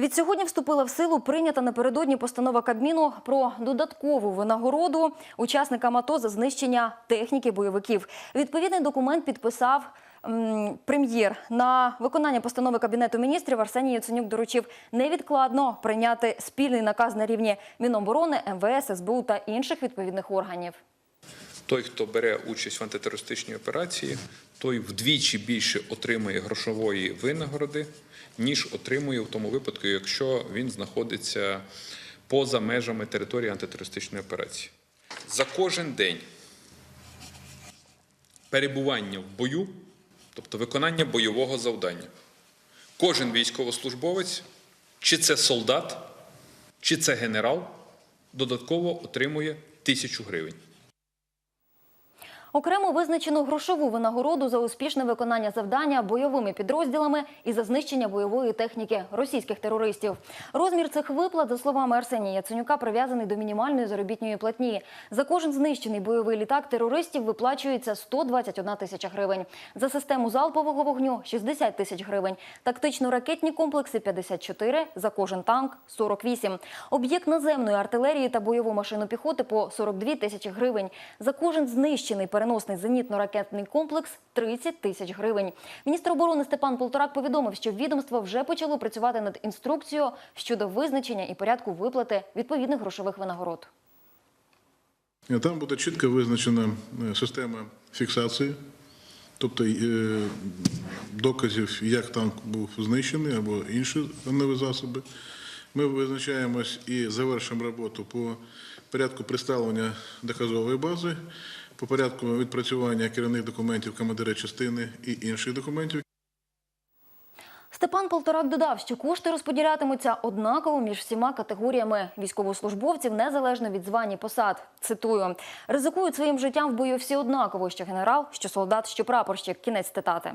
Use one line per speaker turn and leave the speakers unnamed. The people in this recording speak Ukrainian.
Відсьогодні вступила в силу прийнята напередодні постанова Кабміну про додаткову винагороду учасникам АТО за знищення техніки бойовиків. Відповідний документ підписав прем'єр. На виконання постанови Кабінету міністрів Арсеній Яценюк доручив невідкладно прийняти спільний наказ на рівні Міноборони, МВС, СБУ та інших відповідних органів.
Той, хто бере участь в антитерористичній операції, той вдвічі більше отримує грошової винагороди, ніж отримує в тому випадку, якщо він знаходиться поза межами території антитерористичної операції. За кожен день перебування в бою, тобто виконання бойового завдання, кожен військовослужбовець, чи це солдат, чи це генерал, додатково отримує тисячу гривень.
Окремо визначено грошову винагороду за успішне виконання завдання бойовими підрозділами і за знищення бойової техніки російських терористів. Розмір цих виплат, за словами Арсенія Яценюка, прив'язаний до мінімальної заробітної платні. За кожен знищений бойовий літак терористів виплачується 121 тисяча гривень. За систему залпового вогню 60 тисяч гривень. Тактично-ракетні комплекси 54, за кожен танк 48. Об'єкт наземної артилерії та бойову машину піхоти по 42 тисячі гривень. За кожен знищений переносний зенітно-ракетний комплекс 30 тисяч гривень. Міністр оборони Степан Полторак повідомив, що відомство вже почало працювати над інструкцією щодо визначення і порядку виплати відповідних грошових винагород.
Там буде чітко визначена е, система фіксації, тобто е, доказів, як танк був знищений або інші нові засоби. Ми визначаємось і завершимо роботу по порядку представлення доказової бази, по порядку відпрацювання керівних документів командира частини і інших документів.
Степан Полторак додав, що кошти розподілятимуться однаково між всіма категоріями військовослужбовців незалежно від звань посад. Цитую: ризикують своїм життям в бою всі однаково, що генерал, що солдат, що прапорщик. Кінець цитати.